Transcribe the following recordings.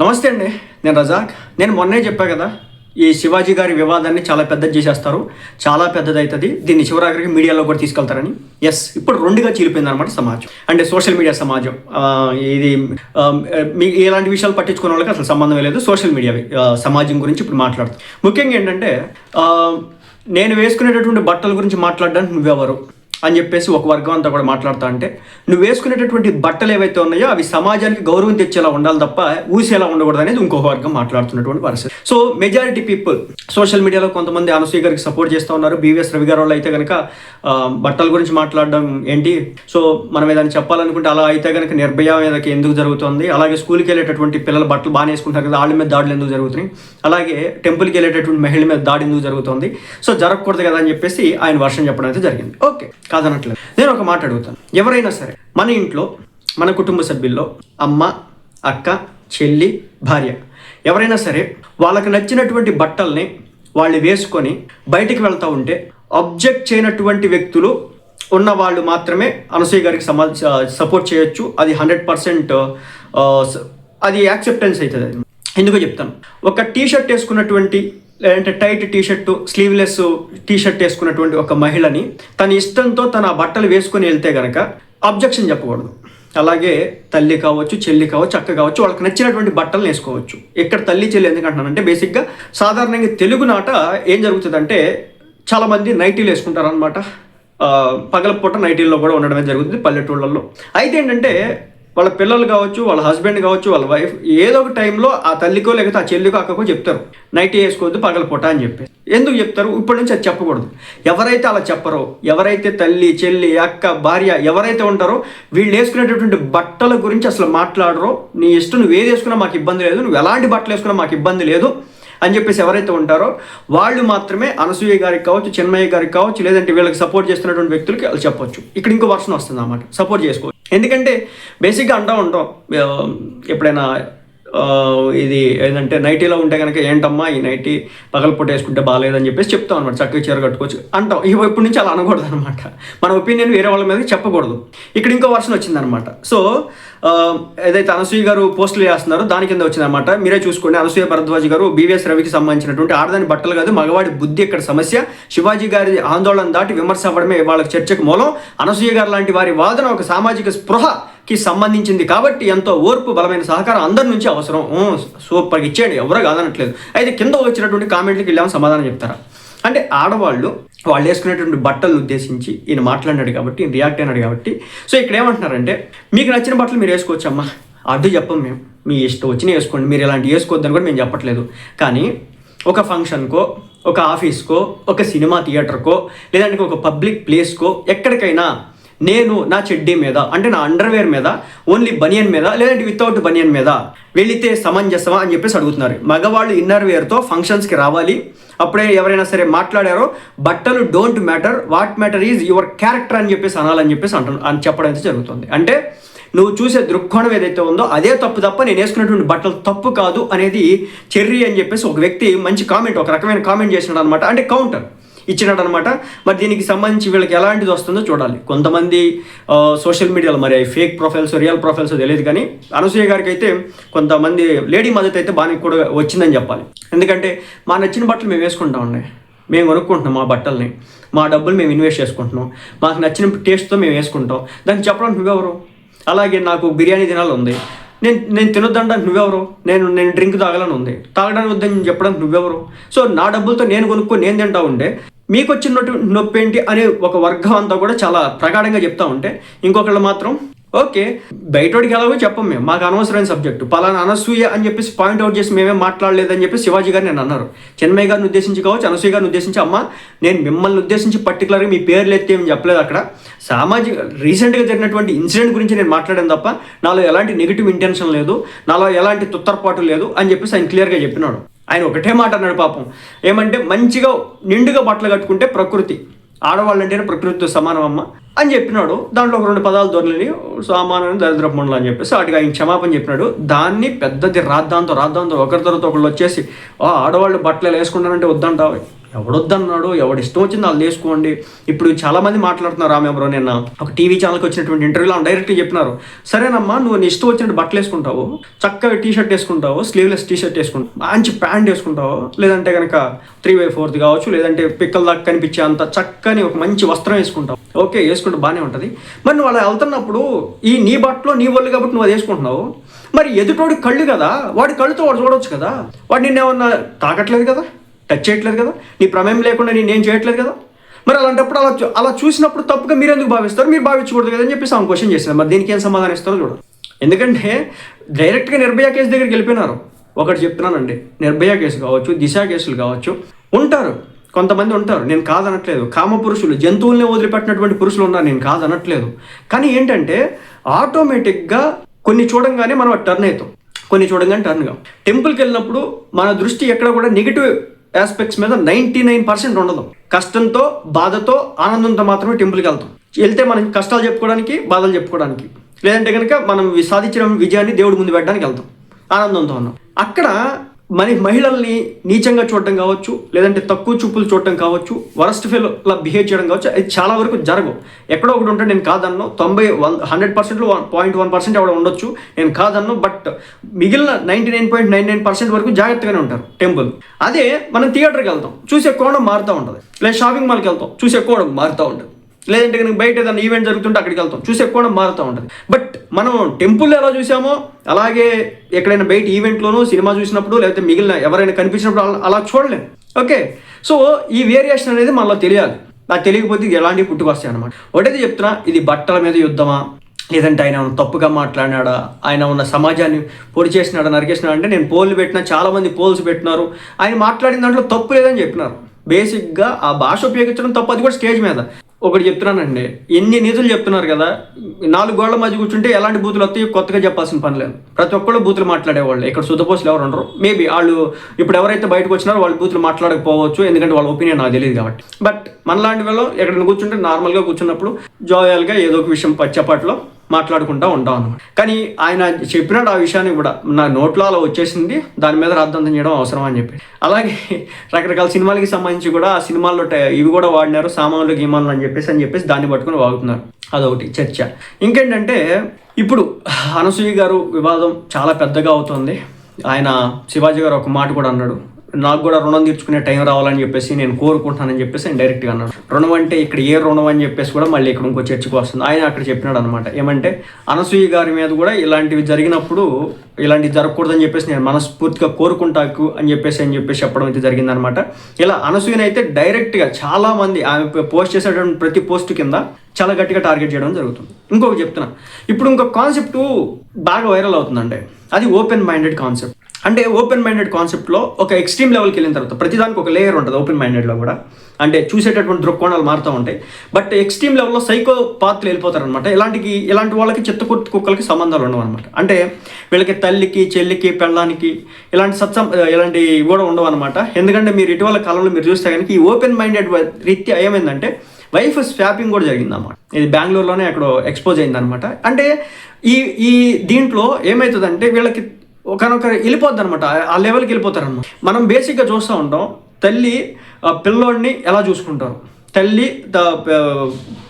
నమస్తే అండి నేను రజాక్. నేను మొన్నే చెప్పా కదా ఈ శివాజీ గారి వివాదాన్ని చాలా పెద్దది చేసేస్తారు చాలా పెద్దదవుతుంది దీన్ని చివరాఖరికి మీడియాలో కూడా తీసుకెళ్తారని. ఎస్ ఇప్పుడు రెండుగా చీలిపోయింది అనమాట సమాజం. అంటే సోషల్ మీడియా సమాజం. ఇది మీ ఇలాంటి విషయాలు పట్టించుకునే వాళ్ళకి అసలు సంబంధం లేదు సోషల్ మీడియా సమాజం గురించి ఇప్పుడు మాట్లాడుతాం. ముఖ్యంగా ఏంటంటే నేను వేసుకునేటటువంటి బట్టల గురించి మాట్లాడడానికి నువ్వెవరు? అని చెప్పేసి ఒక వర్గం అంతా కూడా మాట్లాడుతా అంటే నువ్వు వేసుకునేటటువంటి బట్టలు ఏవైతే ఉన్నాయో అవి సమాజానికి గౌరవం తెచ్చేలా ఉండాలి తప్ప ఊసేలా ఉండకూడదు అనేది ఇంకొక వర్గం మాట్లాడుతున్నటువంటి పరిస్థితి. సో మెజారిటీ పీపుల్ సోషల్ మీడియాలో కొంతమంది అనసూయ గారికి సపోర్ట్ చేస్తూ ఉన్నారు. బీవీఎస్ రవి గారు వాళ్ళు అయితే కనుక బట్టల గురించి మాట్లాడడం ఏంటి? సో మనం ఏదైనా చెప్పాలనుకుంటే అలా అయితే కనుక నిర్భయ మీదకి ఎందుకు జరుగుతుంది? అలాగే స్కూల్కి వెళ్ళేటటువంటి పిల్లలు బట్టలు బాగా వేసుకుంటారు కదా వాళ్ళ మీద దాడులు ఎందుకు జరుగుతున్నాయి? అలాగే టెంపుల్కి వెళ్ళేటటువంటి మహిళల మీద దాడి ఎందుకు జరుగుతుంది? సో జరగకూడదు కదా అని చెప్పేసి ఆయన వర్షం చెప్పడం అయితే జరిగింది. ఓకే కాదనట్లేదు. నేను ఒక మాట అడుగుతాను. ఎవరైనా సరే మన ఇంట్లో మన కుటుంబ సభ్యుల్లో అమ్మ అక్క చెల్లి భార్య ఎవరైనా సరే వాళ్ళకి నచ్చినటువంటి బట్టల్ని వాళ్ళు వేసుకొని బయటికి వెళ్తూ ఉంటే అబ్జెక్ట్ చేయనటువంటి వ్యక్తులు ఉన్న వాళ్ళు మాత్రమే అనసూయ గారికి సమా సపోర్ట్ చేయొచ్చు. అది హండ్రెడ్ పర్సెంట్ అది యాక్సెప్టెన్స్ అవుతుంది. అది ఎందుకో చెప్తాను. ఒక టీ షర్ట్ వేసుకున్నటువంటి లేదంటే tight T shirt sleeveless T shirt వేసుకున్నటువంటి ఒక మహిళని తన ఇష్టంతో తన ఆ బట్టలు వేసుకొని వెళ్తే గనక అబ్జెక్షన్ చెప్పకూడదు. అలాగే తల్లి కావచ్చు చెల్లి కావచ్చు అక్క కావచ్చు వాళ్ళకి నచ్చినటువంటి బట్టలు వేసుకోవచ్చు. ఇక్కడ తల్లి చెల్లి ఎందుకంటున్నానంటే బేసిక్గా సాధారణంగా తెలుగు నాట ఏం జరుగుతుందంటే చాలామంది నైటీలు వేసుకుంటారనమాట పగలపూట నైటీల్లో కూడా ఉండడమే జరుగుతుంది పల్లెటూళ్ళల్లో. అయితే ఏంటంటే వాళ్ళ పిల్లలు కావచ్చు వాళ్ళ హస్బెండ్ కావచ్చు వాళ్ళ వైఫ్ ఏదో ఒక టైంలో ఆ తల్లికో లేకపోతే ఆ చెల్లికో అక్కకో చెప్తారు. నైట్ వేసుకోవద్దు పగలపూట అని చెప్పి ఎందుకు చెప్తారు? ఇప్పటి నుంచి అది చెప్పకూడదు. ఎవరైతే అలా చెప్పరో ఎవరైతే తల్లి చెల్లి అక్క భార్య ఎవరైతే ఉంటారో వీళ్ళు వేసుకునేటటువంటి బట్టల గురించి అసలు మాట్లాడరో నీ ఇష్టం నువ్వు ఏది వేసుకున్నా మాకు ఇబ్బంది లేదు నువ్వు ఎలాంటి బట్టలు వేసుకున్నా మాకు ఇబ్బంది లేదు అని చెప్పేసి ఎవరైతే ఉంటారో వాళ్ళు మాత్రమే అనసూయ గారికి కావచ్చు చిన్మయ్య గారికి కావచ్చు లేదంటే వీళ్ళకి సపోర్ట్ చేస్తున్నటువంటి వ్యక్తులకి వాళ్ళు చెప్పొచ్చు. ఇక్కడ ఇంకో వర్షన్ వస్తుంది అన్నమాట సపోర్ట్ చేసుకోవచ్చు ఎందుకంటే బేసిక్గా అంటూ ఉంటాం ఎప్పుడైనా ఇది ఏంటంటే నైటీలో ఉంటే కనుక ఏంటమ్మా ఈ నైటీ పగలపూట వేసుకుంటే బాగాలేదని చెప్పేసి చెప్తాం అనమాట చక్కగా చీర కట్టుకోవచ్చు అంటాం. ఇవి ఇప్పటి నుంచి అలా అనకూడదు అనమాట మన ఒపీనియన్ వేరే వాళ్ళ మీద చెప్పకూడదు. ఇక్కడ ఇంకో వర్షన్ వచ్చిందనమాట సో ఏదైతే అనసూయ గారు పోస్టులు చేస్తున్నారో దాని కింద వచ్చిందనమాట మీరే చూసుకోండి. అనసూయ భరద్వాజ్ గారు బీవీఎస్ రవికి సంబంధించినటువంటి ఆడదాని బట్టలు కాదు మగవాడి బుద్ధి ఇక్కడ సమస్య? శివాజీ గారి ఆందోళన దాటి విమర్శ అవ్వడమే వాళ్ళకి చర్చకు మూలం. అనసూయ గారు లాంటి వారి వాదన ఒక సామాజిక స్పృహకి సంబంధించింది కాబట్టి ఎంతో ఓర్పు బలమైన సహకారం అందరి నుంచి అవసరం. సూపర్గా ఇచ్చేయండి. ఎవరో కాదనట్లేదు. అయితే కింద వచ్చినటువంటి కామెంట్లకి వెళ్ళాము సమాధానం చెప్తారా? అంటే ఆడవాళ్ళు వాళ్ళు వేసుకునేటువంటి బట్టలు ఉద్దేశించి ఈయన మాట్లాడినాడు కాబట్టి రియాక్ట్ అయినాడు కాబట్టి. సో ఇక్కడ ఏమంటున్నారంటే మీకు నచ్చిన బట్టలు మీరు వేసుకోవచ్చమ్మా. అడ్డు చెప్పం మేము. మీ ఇష్టం వచ్చిన వేసుకోండి. మీరు ఇలాంటి వేసుకోవద్దని కూడా మేము చెప్పట్లేదు. కానీ ఒక ఫంక్షన్కో ఒక ఆఫీస్కో ఒక సినిమా థియేటర్కో లేదంటే ఒక పబ్లిక్ ప్లేస్కో ఎక్కడికైనా నేను నా చెడ్డీ మీద అంటే నా అండర్వేర్ మీద ఓన్లీ బనియన్ మీద లేదంటే వితౌట్ బనియన్ మీద వెళితే సమంజసమా అని చెప్పేసి అడుగుతున్నారు. మగవాళ్ళు ఇన్నర్ వేర్తో ఫంక్షన్స్కి రావాలి. అప్పుడే ఎవరైనా సరే మాట్లాడారో బట్టలు don't matter what matter is your character అని చెప్పేసి అనాలని చెప్పేసి అంటు అని చెప్పడం అయితే జరుగుతుంది. అంటే నువ్వు చూసే దృక్కోణం ఏదైతే ఉందో అదే తప్పు తప్ప నేను వేసుకున్నటువంటి బట్టలు తప్పు కాదు అనేది చెర్రీ అని చెప్పేసి ఒక వ్యక్తి మంచి కామెంట్ ఒక రకమైన కామెంట్ చేసినాడు అనమాట అంటే కౌంటర్ ఇచ్చినాడు అనమాట మరి దీనికి సంబంధించి వీళ్ళకి ఎలాంటిది వస్తుందో చూడాలి. కొంతమంది సోషల్ మీడియాలో మరి ఫేక్ ప్రొఫైల్స్ రియల్ ప్రొఫైల్స్ తెలియదు కానీ అనసూయ గారికి అయితే కొంతమంది లేడీ మద్దతు అయితే బాగా కూడా వచ్చిందని చెప్పాలి. ఎందుకంటే మా నచ్చిన బట్టలు మేము వేసుకుంటా ఉన్నాయి మేము కొనుక్కుంటున్నాం మా బట్టల్ని. మా డబ్బులు మేము ఇన్వెస్ట్ చేసుకుంటున్నాం. మాకు నచ్చిన టేస్ట్తో మేము వేసుకుంటాం. దానికి చెప్పడానికి నువ్వెవరు? అలాగే నాకు బిర్యానీ తినాలి ఉంది నేను నేను తినొద్దంటానికి నువ్వెవరు? నేను నేను డ్రింక్ తాగాలని ఉంది తాగడానికి వద్దని చెప్పడానికి నువ్వెవరు? సో నా డబ్బులతో నేను కొనుక్కొని నేను తింటా ఉంటే మీకు వచ్చినటువంటి నొప్పి ఏంటి అనే ఒక వర్గం అంతా కూడా చాలా ప్రగాఢంగా చెప్తా ఉంటే ఇంకొకళ్ళు మాత్రం ఓకే బయటోడికి ఎలాగో చెప్పం మేము. మాకు అనవసరమైన సబ్జెక్టు. పలానా అనసూయ అని చెప్పేసి పాయింట్ అవుట్ చేసి మేమే మాట్లాడలేదని చెప్పి శివాజీ గారు నేను అన్నారు. చెన్మయ్య గారిని ఉద్దేశించి కావచ్చు అనసూయ గారిని ఉద్దేశించి అమ్మ నేను మిమ్మల్ని ఉద్దేశించి పర్టికులర్గా మీ పేర్లు ఎత్తే ఏమి చెప్పలేదు అక్కడ. సామాజిక రీసెంట్గా జరిగినటువంటి ఇన్సిడెంట్ గురించి నేను మాట్లాడాను తప్ప నాలో ఎలాంటి నెగిటివ్ ఇంటెన్షన్ లేదు నాలో ఎలాంటి తుత్తరపాటు లేదు అని చెప్పేసి ఆయన క్లియర్గా చెప్పినాడు. ఆయన ఒకటే మాట అన్నాడు పాపం. ఏమంటే మంచిగా నిండుగా బట్టలు కట్టుకుంటే ప్రకృతి. ఆడవాళ్ళంటేనే ప్రకృతితో సమానం అమ్మ. అని చెప్పినాడు. దాంట్లో ఒక రెండు పదాలు దొరలని సామానం దరిద్రపు మండలం అని చెప్పేసి వాటికి ఆయన క్షమాపణ చెప్పినాడు. దాన్ని పెద్దది రాద్దాంతో రాద్దాంతో ఒకరి తర్వాత ఒకళ్ళు వచ్చేసి "ఆ, ఆడవాళ్ళు బట్టలు వేసుకుంటానంటే వద్దంటావు. ఎవడొద్దన్నాడు ఎవడు ఇష్టం వచ్చింది వాళ్ళు వేసుకోండి ఇప్పుడు చాలా మంది మాట్లాడుతున్నారు ఆమె ఎవరో నిన్న ఒక టీవీ ఛానల్కి వచ్చినటువంటి ఇంటర్వ్యూలో డైరెక్ట్గా చెప్పినారు. సరేనమ్మా నువ్వు నీ ఇష్టం వచ్చినట్టు బట్టలు వేసుకుంటావు చక్కగా టీ షర్ట్ వేసుకుంటావు స్లీవ్లెస్ టీ షర్ట్ వేసుకుంటావు మంచి ప్యాంట్ వేసుకుంటావు లేదంటే కనుక త్రీ బై ఫోర్త్ కావచ్చు లేదంటే పిక్కల దాకా కనిపించే అంత చక్కని ఒక మంచి వస్త్రం వేసుకుంటావు. ఓకే వేసుకుంటే బాగానే ఉంటుంది. మరి నువ్వు అలా వెళ్తున్నప్పుడు ఈ నీ బట్టలో నీ ఒళ్ళు కాబట్టి నువ్వు అది వేసుకుంటున్నావు. మరి ఎదుటోడి కళ్ళు కదా వాడి కళ్ళుతో వాడు చూడవచ్చు కదా. వాడు నిన్నేమన్నా తాకట్లేదు కదా? టచ్ చేయట్లేదు కదా? నీ ప్రమేయం లేకుండా నేను ఏం చేయట్లేదు కదా? మరి అలాంటప్పుడు అలా అలా చూసినప్పుడు తప్పుగా మీరు ఎందుకు భావిస్తారు? మీరు భావించకూడదు కదా అని చెప్పేసి ఆమె క్వశ్చన్ చేశారు మరి దీనికి ఏం సమాధానం ఇస్తారో చూడండి ఎందుకంటే డైరెక్ట్గా నిర్భయ కేసు దగ్గరికి వెళ్ళిపోయినారు. ఒకటి చెప్తున్నానండి. నిర్భయ కేసు కావచ్చు దిశ కేసులు కావచ్చు ఉంటారు. కొంతమంది ఉంటారు. నేను కాదనట్లేదు. కామ పురుషులు జంతువుల్ని వదిలిపెట్టినటువంటి పురుషులు ఉన్నారు. నేను కాదనట్లేదు. కానీ ఏంటంటే ఆటోమేటిక్గా కొన్ని చూడంగానే మనం టర్న్ అవుతాం. కొన్ని చూడంగానే టర్న్ కాం టెంపుల్కి వెళ్ళినప్పుడు మన దృష్టి ఎక్కడ కూడా నెగిటివ్ ఆస్పెక్ట్స్ మీద నైంటీ నైన్ పర్సెంట్ ఉండదు. కష్టంతో బాధతో ఆనందంతో మాత్రమే టెంపుల్కి వెళ్తాం. వెళ్తే మనం కష్టాలు చెప్పుకోవడానికి బాధలు చెప్పుకోవడానికి. లేదంటే కనుక మనం వి- సాధించిన విజయాన్ని దేవుడి ముందు పెట్టడానికి వెళ్తాం. ఆనందంతో ఉన్నాం. అక్కడ మరి మహిళల్ని నీచంగా చూడటం కావచ్చు లేదంటే తక్కువ చూపులు చూడటం కావచ్చు వరస్ట్ ఫెయిల్లా బిహేవ్ చేయడం కావచ్చు అది చాలా వరకు జరగవు. ఎక్కడో ఒకటి ఉంటే నేను కాదన్ను. తొంభై వన్ హండ్రెడ్ పర్సెంట్లో వన్ పాయింట్ వన్ పర్సెంట్ ఎవడ ఉండొచ్చు నేను కాదన్ను బట్ మిగిలిన ninety nine point nine nine percent వరకు జాగ్రత్తగానే ఉంటారు టెంపుల్. అదే మనం థియేటర్కి వెళ్తాం చూసే కోణం మారుతూ ఉంటుంది. లేదా షాపింగ్ మాల్కి వెళ్తాం చూసే కోణం మారుతూ ఉంటుంది. లేదంటే కనుక బయట ఏదైనా ఈవెంట్ జరుగుతుంటే అక్కడికి వెళ్తాం. చూసే కోణం మారుతూ ఉంటుంది. బట్ మనం టెంపుల్ ఎలా చూసామో అలాగే ఎక్కడైనా బయట ఈవెంట్లోనూ సినిమా చూసినప్పుడు లేకపోతే మిగిలిన ఎవరైనా కనిపించినప్పుడు అలా- అలా చూడలేం. ఓకే సో ఈ వేరియేషన్ అనేది మనలో తెలియాలి. నాకు తెలియకపోతే ఎలాంటి పుట్టుకొస్తాయి అనమాట ఒకటైతే చెప్తున్నా ఇది బట్టల మీద యుద్ధమా? లేదంటే ఆయన తప్పుగా మాట్లాడినాడా? ఆయన ఉన్న సమాజాన్ని పొడి చేసినాడా నరికేసినాడా? అంటే నేను పోల్లు పెట్టినా చాలామంది పోల్స్ పెట్టినారు. ఆయన మాట్లాడిన దాంట్లో తప్పు లేదని చెప్పినారు. బేసిక్గా ఆ భాష ఉపయోగించడం తప్పు అది కూడా స్టేజ్ మీద. ఒకటి చెప్తున్నానండి. ఎన్ని నిధులు చెప్తున్నారు కదా నాలుగు గోళ్ళ మధ్య కూర్చుంటే ఎలాంటి బూతులు వస్తాయి కొత్తగా చెప్పాల్సిన పని లేదు. ప్రతి ఒక్కళ్ళు బూతులు మాట్లాడేవాళ్ళు. ఇక్కడ శుద్ధపోసులు ఎవరు ఉండరు. మేబీ వాళ్ళు ఇప్పుడు ఎవరైతే బయటకు వచ్చినారో వాళ్ళు బూతులు మాట్లాడకపోవచ్చు ఎందుకంటే వాళ్ళ ఒపీనియన్ నాకు తెలియదు కాబట్టి. బట్ మనలాంటి వాళ్ళు ఎక్కడైనా కూర్చుంటే నార్మల్గా కూర్చున్నప్పుడు జాయల్గా ఏదో ఒక విషయం పచ్చపాట్లో మాట్లాడుకుంటూ ఉంటాం అనమాట కానీ ఆయన చెప్పినట్టు ఆ విషయాన్ని కూడా నా నోట్లో అలా వచ్చేసింది దాని మీద రాద్ధాంతం చేయడం అవసరం అని చెప్పి. అలాగే రకరకాల సినిమాలకి సంబంధించి కూడా ఆ సినిమాల్లో ఇవి కూడా వాడినారు సామాన్లు గీమాన్లు అని చెప్పేసి అని చెప్పేసి దాన్ని పట్టుకుని వాగుతున్నారు. అదొకటి చర్చ. ఇంకేంటంటే ఇప్పుడు అనసూయ గారు వివాదం చాలా పెద్దగా అవుతుంది. ఆయన శివాజీ గారు ఒక మాట కూడా అన్నాడు. నాకు కూడా రుణం తీర్చుకునే టైం రావాలని చెప్పేసి నేను కోరుకుంటానని చెప్పేసి నేను డైరెక్ట్గా అన్నాడు రుణం అంటే ఇక్కడ ఏ రుణం అని చెప్పేసి కూడా మళ్ళీ ఇక్కడ ఇంకో చర్చకు వస్తుంది. ఆయన అక్కడ చెప్పినాడు అనమాట ఏమంటే అనసూయ గారి మీద కూడా ఇలాంటివి జరిగినప్పుడు ఇలాంటివి జరగకూడదని చెప్పేసి నేను మనస్ఫూర్తిగా కోరుకుంటాకు అని చెప్పేసి అని చెప్పేసి చెప్పడం అయితే జరిగిందనమాట ఇలా అనసూయనైతే డైరెక్ట్గా చాలామంది ఆమె పోస్ట్ చేసేటువంటి ప్రతి పోస్ట్ కింద చాలా గట్టిగా టార్గెట్ చేయడం జరుగుతుంది. ఇంకొకటి చెప్తున్నా. ఇప్పుడు ఇంకొక కాన్సెప్ట్ బాగా వైరల్ అవుతుందండి. అది ఓపెన్ మైండెడ్ కాన్సెప్ట్ అంటే ఓపెన్ మైండెడ్ కాన్సెప్ట్లో ఒక ఎక్స్ట్రీమ్ లెవెల్కి వెళ్ళిన తర్వాత ప్రతిదానికి ఒక లేయర్ ఉంటుంది ఓపెన్ మైండెడ్లో కూడా. అంటే చూసేటటువంటి దృక్కోణాలు మారుతూ ఉంటాయి. బట్ ఎక్స్ట్రీమ్ లెవెల్లో సైకో పాత్రలు వెళ్ళిపోతారనమాట ఇలాంటికి ఇలాంటి వాళ్ళకి చెత్త కుట్టు కుక్కలకి సంబంధాలు ఉండవు అనమాట అంటే వీళ్ళకి తల్లికి చెల్లికి పెళ్ళానికి ఇలాంటి సత్సం ఇలాంటి కూడా ఉండవు అనమాట ఎందుకంటే మీరు ఇటీవల కాలంలో మీరు చూస్తే కనుక ఈ ఓపెన్ మైండెడ్ రీత్యా ఏమైందంటే వైఫ్ స్వాపింగ్ కూడా జరిగిందన్నమాట. ఇది బెంగళూరులోనే అక్కడ ఎక్స్పోజ్ అయిందనమాట అంటే ఈ ఈ దీంట్లో ఏమవుతుందంటే వీళ్ళకి ఒకనొక వెళ్ళిపోద్ది అనమాట ఆ లెవెల్కి వెళ్ళిపోతారనమాట మనం బేసిక్గా చూస్తూ ఉంటాం తల్లి ఆ పిల్లోడిని ఎలా చూసుకుంటారు? తల్లి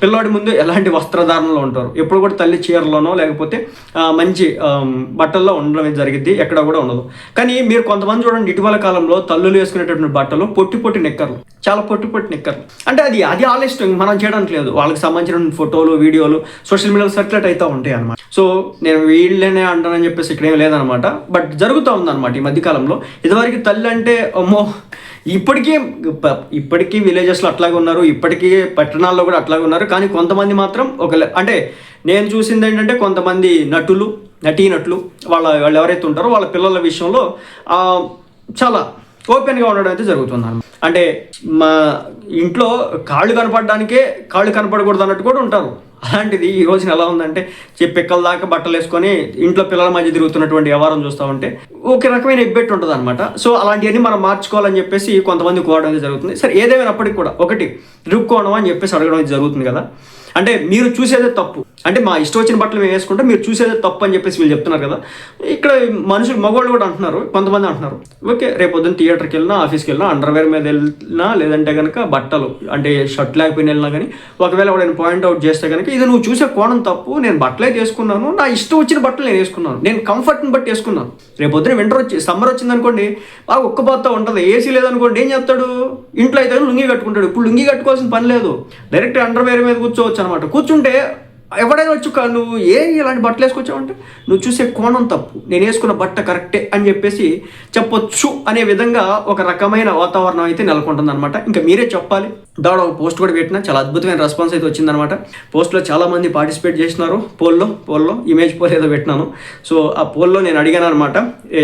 పిల్లోడి ముందు ఎలాంటి వస్త్రధారణలో ఉంటారు? ఎప్పుడు కూడా తల్లి చీరలోనో లేకపోతే మంచి బట్టల్లో ఉండడం జరిగింది ఎక్కడ కూడా ఉండదు. కానీ మీరు కొంతమంది చూడండి ఇటీవల కాలంలో తల్లులు వేసుకునేటటువంటి బట్టలు పొట్టి పొట్టి నిక్కర్లు. చాలా పొట్టి పొట్టి నిక్కర్లు. అంటే అది అది వాళ్ళ మనం చేయడానికి లేదు. వాళ్ళకి సంబంధించిన ఫోటోలు వీడియోలు సోషల్ మీడియాలో సర్క్యులేట్ అవుతూ ఉంటాయి అనమాట సో నేను వీళ్ళనే అంటానని చెప్పేసి ఇక్కడ ఏం లేదనమాట బట్ జరుగుతూ ఉందన్నమాట ఈ మధ్యకాలంలో. ఇదివరకు తల్లి అంటే అమ్మో ఇప్పటికీ ఇప్పటికీ విలేజెస్లో అట్లాగే ఉన్నారు. ఇప్పటికీ పట్టణాల్లో కూడా అట్లాగే ఉన్నారు. కానీ కొంతమంది మాత్రం ఒక అంటే నేను చూసింది ఏంటంటే కొంతమంది నటులు నటీనటులు వాళ్ళ వాళ్ళు ఎవరైతే ఉంటారో వాళ్ళ పిల్లల విషయంలో చాలా ఓపెన్గా ఉండడం అయితే జరుగుతుంది అనమాట అంటే మా ఇంట్లో కాళ్ళు కనపడడానికే కాళ్ళు కనపడకూడదు అన్నట్టు కూడా ఉంటారు. అలాంటిది ఈ రోజున ఎలా ఉందంటే చెప్పి పిక్కల దాకా బట్టలు వేసుకొని ఇంట్లో పిల్లల మధ్య తిరుగుతున్నటువంటి వ్యవహారం చూస్తూ ఉంటే ఒక రకమైన ఎబ్బెట్టు ఉంటుంది అనమాట సో అలాంటివన్నీ మనం మార్చుకోవాలని చెప్పేసి కొంతమంది కోవడం జరుగుతుంది. సరే ఏదేమైనప్పటికీ కూడా ఒకటి రుక్కోవడం అని చెప్పేసి అడగడం జరుగుతుంది కదా. అంటే మీరు చూసేదే తప్పు. అంటే మా ఇష్టం వచ్చిన బట్టలు మేము వేసుకుంటే మీరు చూసేదే తప్పు అని చెప్పేసి వీళ్ళు చెప్తున్నారు కదా. ఇక్కడ మనుషులు మగవాళ్ళు కూడా అంటున్నారు కొంతమంది అంటున్నారు. ఓకే రేపు పొద్దున్న థియేటర్కి వెళ్ళినా ఆఫీస్కి వెళ్ళినా అండర్వేర్ మీద వెళ్ళినా లేదంటే కనుక బట్టలు అంటే షర్ట్ లేకపోయినా వెళ్ళినా కానీ ఒకవేళ నేను పాయింట్ అవుట్ చేస్తే కనుక ఇది నువ్వు చూసే కోణం తప్పు నేను బట్టలే వేసుకున్నాను నా ఇష్టం వచ్చిన బట్టలు నేను వేసుకున్నాను. నేను కంఫర్ట్ని బట్టి వేసుకున్నాను. రేపు పొద్దున వింటర్ వచ్చి సమ్మర్ వచ్చింది అనుకోండి బాగా ఒక్కపోతా ఉంటుంది ఏసీ లేదనుకోండి ఏం చెప్తాడు ఇంట్లో అయితే లుంగి కట్టుకుంటాడు. ఇప్పుడు లుంగి కట్టుకోవాల్సిన పని లేదు. డైరెక్ట్ అండర్వేర్ మీద కూర్చోవచ్చు? అనమాట కూర్చుంటే ఎవడైనా వచ్చి నువ్వు ఏ ఇలాంటి బట్టలు వేసుకొచ్చావంటే నువ్వు చూసే కోణం తప్పు. నేను వేసుకున్న బట్ట కరెక్టే అని చెప్పేసి చెప్పొచ్చు అనే విధంగా ఒక రకమైన వాతావరణం అయితే నెలకొంటుంది అనమాట ఇంకా మీరే చెప్పాలి. దాడు ఒక పోస్ట్ కూడా పెట్టినా. చాలా అద్భుతమైన రెస్పాన్స్ అయితే వచ్చిందనమాట. పోస్ట్లో చాలామంది పార్టిసిపేట్ చేసినారు పోల్లో పోల్లో ఇమేజ్ పోల్ ఏదో పెట్టినాను. సో ఆ పోల్లో నేను అడిగాను అనమాట.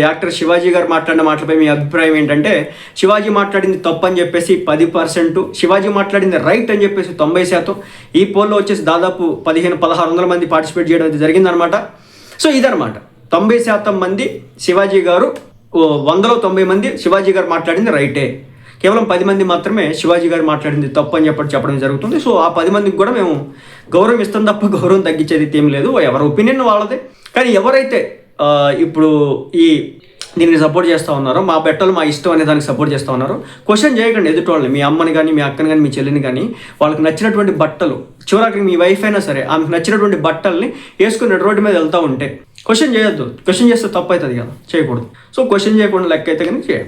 యాక్టర్ శివాజీ గారు మాట్లాడిన మాటలపై మీ అభిప్రాయం ఏంటంటే శివాజీ మాట్లాడింది తప్పు అని చెప్పేసి పది పర్సెంట్ శివాజీ మాట్లాడింది రైట్ అని చెప్పేసి తొంభై శాతం. ఈ పోల్లో వచ్చేసి దాదాపు పదిహేను పదహారు వందల మంది పార్టిసిపేట్ చేయడం అయితే జరిగిందనమాట. సో ఇదనమాట. తొంభై శాతం మంది శివాజీ గారు వందలో తొంభై మంది శివాజీ గారు మాట్లాడింది రైటే. కేవలం పది మంది మాత్రమే శివాజీ గారు మాట్లాడింది తప్పు అని చెప్పి చెప్పడం జరుగుతుంది. సో ఆ పది మందికి కూడా మేము గౌరవం ఇస్తాం తప్ప గౌరవం తగ్గించేది ఏం లేదు. ఎవరి ఒపీనియన్ వాళ్ళదే. కానీ ఎవరైతే ఇప్పుడు ఈ దీన్ని సపోర్ట్ చేస్తూ ఉన్నారో మా బెట్టలు మా ఇష్టం అనే దానికి సపోర్ట్ చేస్తూ ఉన్నారు క్వశ్చన్ చేయకండి ఎదుటి వాళ్ళని మీ అమ్మని కానీ మీ అక్కని కానీ మీ చెల్లిని కానీ వాళ్ళకి నచ్చినటువంటి బట్టలు చివరికి మీ వైఫ్ అయినా సరే ఆమెకు నచ్చినటువంటి బట్టల్ని వేసుకుని రోడ్డు మీద వెళ్తూ ఉంటే క్వశ్చన్ చేయొద్దు. క్వశ్చన్ చేస్తే తప్పు అవుతుంది కదా. చేయకూడదు. సో క్వశ్చన్ చేయకుండా లెక్క అయితే కానీ చేయండి.